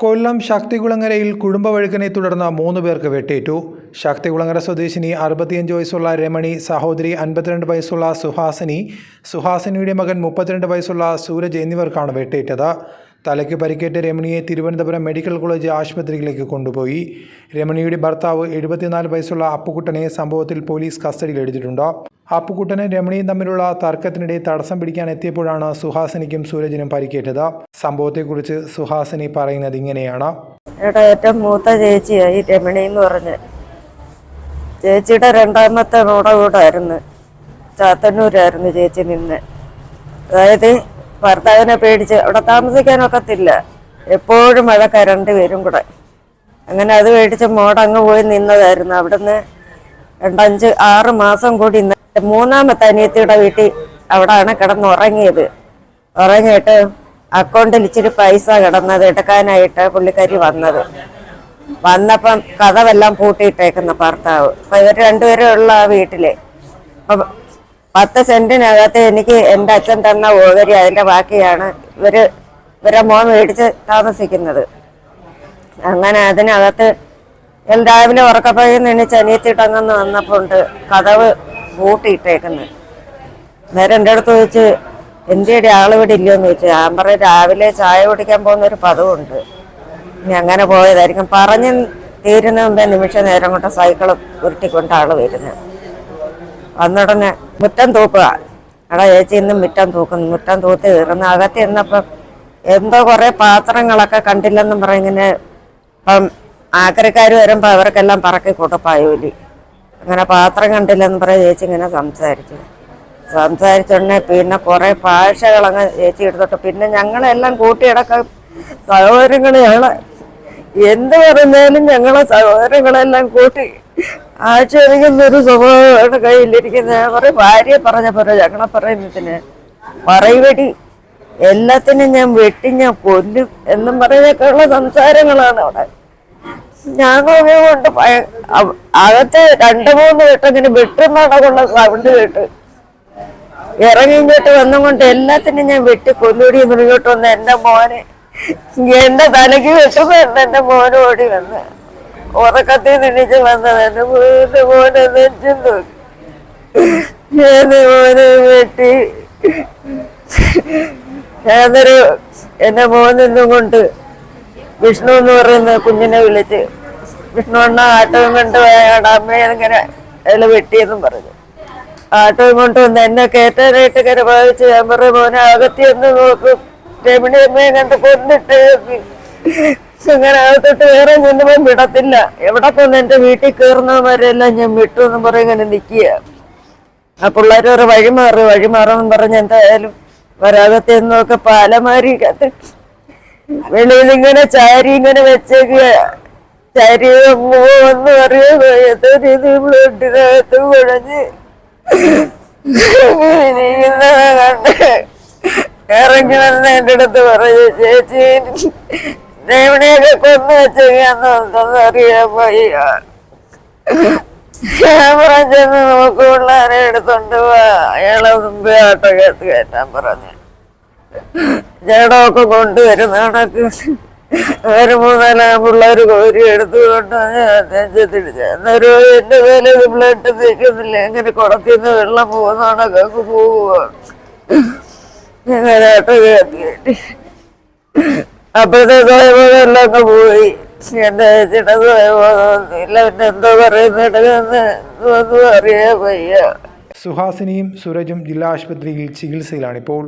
കൊല്ലം ശക്തികുളങ്ങരയിൽ കുടുംബവഴക്കിനെ തുടർന്ന് മൂന്ന് പേർക്ക് വെട്ടേറ്റു. ശക്തികുളങ്ങര സ്വദേശിനി അറുപത്തിയഞ്ച് വയസ്സുള്ള രമണി സഹോദരി അൻപത്തിരണ്ട് വയസ്സുള്ള സുഹാസിനി സുഹാസിനിയുടെ മകൻ മുപ്പത്തിരണ്ട് വയസ്സുള്ള സൂരജ് എന്നിവർക്കാണ് വെട്ടേറ്റത്. തലയ്ക്ക് പരിക്കേറ്റ രമണിയെ തിരുവനന്തപുരം മെഡിക്കൽ കോളേജ് ആശുപത്രിയിലേക്ക് കൊണ്ടുപോയി. രമണിയുടെ ഭർത്താവ് എഴുപത്തിനാല് വയസ്സുള്ള അപ്പുക്കുട്ടനെ സംഭവത്തിൽ പോലീസ് കസ്റ്റഡിയിലെടുത്തിട്ടുണ്ട്. അപ്പുക്കുട്ടനും രമണിയും തമ്മിലുള്ള തർക്കത്തിനിടെ തടസ്സം പിടിക്കാൻ എത്തിയപ്പോഴാണ് സുഹാസിനിക്കും സൂരജിനും പരിക്കേറ്റത്. സംഭവത്തെക്കുറിച്ച് സുഹാസിനി പറയുന്നത് ഇങ്ങനെയാണ്. എടാ ഏറ്റവും മൂത്ത ചേച്ചിയായി രമണി എന്ന് പറഞ്ഞ്. ചേച്ചിയുടെ രണ്ടാമത്തെ മോടെ കൂടായിരുന്നു ചാത്തന്നൂരായിരുന്നു ചേച്ചി നിന്ന്. അതായത് ഭർത്താവിനെ പേടിച്ച് അവിടെ താമസിക്കാനൊക്കത്തില്ല. എപ്പോഴും മഴ കരണ്ട് വരും കൂടെ. അങ്ങനെ അത് മേടിച്ച് മോടങ്ങ് പോയി നിന്നതായിരുന്നു. അവിടുന്ന് രണ്ടഞ്ച് ആറ് മാസം കൂടി മൂന്നാമത്തെ അനിയത്തിയുടെ വീട്ടിൽ അവിടാണ് കിടന്നുറങ്ങിയത്. ഉറങ്ങിയിട്ട് അക്കൗണ്ടിൽ ഇച്ചിരി പൈസ കിടന്നത് എടുക്കാനായിട്ട് പുള്ളിക്കാരി വന്നത്. വന്നപ്പം കഥവെല്ലാം പൂട്ടിയിട്ടേക്കുന്ന ഭർത്താവ്. അപ്പൊ ഇവർ രണ്ടുപേരും ഉള്ള ആ വീട്ടിൽ പത്ത് സെന്റിനകത്ത് എനിക്ക് എന്റെ അച്ഛൻ തന്ന ഓഹരി അതിന്റെ ബാക്കിയാണ് ഇവർ ഇവരെ മോൻ മേടിച്ച് താമസിക്കുന്നത്. അങ്ങനെ അതിനകത്ത് എന്തായാലും ഉറക്കപ്പഴയിൽ നിന്ന് ചനിയത്തിട്ടങ്ങന്ന് വന്നപ്പോണ്ട് കഥവ് പൂട്ടിയിട്ടേക്കുന്നത് നേരെ എന്റെ അടുത്ത് ചോദിച്ച് എന്തിയുടെ ആളിവിടെ ഇല്ലയോന്ന് ചോദിച്ചു. ഞാൻ രാവിലെ ചായ കുടിക്കാൻ പോകുന്ന ഒരു പദവുണ്ട് ഇനി അങ്ങനെ പോയതായിരിക്കും. പറഞ്ഞു തീരുന്ന മുമ്പേ നിമിഷ നേരം കൊണ്ട് സൈക്കിൾ ഉരുട്ടിക്കൊണ്ട് ആൾ വരുന്നത് വന്നുടനെ മുറ്റം തൂക്കുക. എടാ ചേച്ചി ഇന്നും മുറ്റം തൂക്കുന്നു മുറ്റം തൂത്ത് കയറുന്നു. അകത്ത് ഇന്നപ്പം എന്തോ കുറേ പാത്രങ്ങളൊക്കെ കണ്ടില്ലെന്നും പറഞ്ഞ് ഇങ്ങനെ ഇപ്പം ആക്രിക്കാർ വരുമ്പോൾ അവർക്കെല്ലാം പറക്കി കൊടുപ്പായൂലി അങ്ങനെ പാത്രം കണ്ടില്ലെന്ന് പറഞ്ഞ് ചേച്ചി ഇങ്ങനെ സംസാരിച്ചു. സംസാരിച്ചുടനെ പിന്നെ കുറേ ഭാഷകളങ്ങ് ചേച്ചി എടുത്തോട്ട് പിന്നെ ഞങ്ങളെല്ലാം കൂട്ടിയിടക്ക സഹോദരങ്ങൾ ഞങ്ങളെ എന്ത് പറഞ്ഞാലും ഞങ്ങളെ സഹോദരങ്ങളെല്ലാം കൂട്ടി ആക്ഷേപിക്കുന്ന ഒരു സ്വഭാവമാണ് കയ്യിലിരിക്കുന്നത്. കുറെ ഭാര്യ പറഞ്ഞ പോലെ ഞങ്ങളെ പറയുന്നതിന് പറയുവടി എല്ലാത്തിനും ഞാൻ വെട്ടി ഞാൻ കൊല്ലും എന്നും പറഞ്ഞൊക്കെയുള്ള സംസാരങ്ങളാണ് അവിടെ. ഞാൻ കൊണ്ട് അകത്ത് രണ്ടു മൂന്ന് വട്ടം ഇങ്ങനെ വെട്ടുന്നടക്കുള്ള സൗണ്ട് കേട്ട്. ഇറങ്ങി ഇങ്ങോട്ട് വന്നുകൊണ്ട് എല്ലാത്തിനും ഞാൻ വെട്ടി കൊല്ലൂടി മുറികോട്ട് വന്ന് എന്റെ മോനെ എന്റെ തലയ്ക്ക് വെട്ടുമ്പോ എന്റെ മോനോടി വന്ന്. ഉറക്കത്തിൽ നിന്നിച്ച് വന്നത് എന്റെ മോന്റെ മോനെ നെഞ്ചും നോക്കി എന്റെ മോനെ വെട്ടി. ഞാനൊരു എന്റെ മോനെന്നും കൊണ്ട് വിഷ്ണു എന്ന് പറയുന്ന കുഞ്ഞിനെ വിളിച്ച് വിഷ്ണു അണ്ണ ആട്ടവും കൊണ്ട് അയാളുടെ അമ്മയെ ഇങ്ങനെ അയാൾ വെട്ടിയെന്നും പറഞ്ഞു. ആട്ടവും കൊണ്ട് വന്ന് എന്നെ കയറ്റാനായിട്ട് ഇങ്ങനെ ഭാവിച്ച് ഞാൻ പറയും മോനെ അകത്തി എന്ന് നോക്കും. രമണി അമ്മയെ കണ്ട് കൊന്നിട്ട് അങ്ങനെ അകത്തോട്ട് വേറെ ചെന്നപ്പോൾ വിടത്തില്ല. എവിടെ കൊന്ന് എന്റെ വീട്ടിൽ കയറുന്നവരെല്ലാം ഞാൻ വിട്ടു എന്ന് പറയും ഇങ്ങനെ നിൽക്കുക ആ പിള്ളേർ ഒരു വഴി മാറി വഴി മാറുമെന്ന് പറഞ്ഞ് എന്തായാലും വരാകത്തെ എന്നൊക്കെ പാലമാരി വെളിയിൽ ഇങ്ങനെ ചാരി ഇങ്ങനെ വെച്ചേക്കുക ചാരി രീതി ബ്ലഡിനകത്ത് കുഴഞ്ഞ് ഇറങ്ങി വന്ന് എന്റെ അടുത്ത് പറഞ്ഞു ചേച്ചി ദേവണിയൊക്കെ കൊന്നു വയ്യ. ക്യാമറ ചെന്ന് നമുക്ക് പിള്ളേരെ എടുത്തോണ്ട് പോവാ അയാളെ മുമ്പേ ആട്ടോക്കകത്ത് കയറ്റാൻ പറഞ്ഞു. ജഡമൊക്കെ കൊണ്ടുവരുന്ന കണക്ക്. ഒരു മൂന്നാൽ പിള്ളേര് കോരി എടുത്തുകൊണ്ട് നെഞ്ചത്തിടിച്ച്. എന്നൊരു എന്റെ മേലെ ബ്ലഡ് നിൽക്കുന്നില്ല. എങ്ങനെ കുളത്തിന്ന് വെള്ളം പോകുന്ന കണക്കൊക്കെ പോവുക? അങ്ങനെ കേട്ട് കയറ്റി. അപ്പോഴത്തെ എല്ലാം അങ്ങ് പോയി. എന്റെ ചേച്ചിയുടെ സ്വയംബോധമൊന്നുമില്ല പിന്നെ എന്തോ പറയുന്നു ഒന്നും അറിയാൻ വയ്യ. സുഹാസിനിയും സുരജും ജില്ലാ ആശുപത്രിയിൽ ചികിത്സയിലാണിപ്പോൾ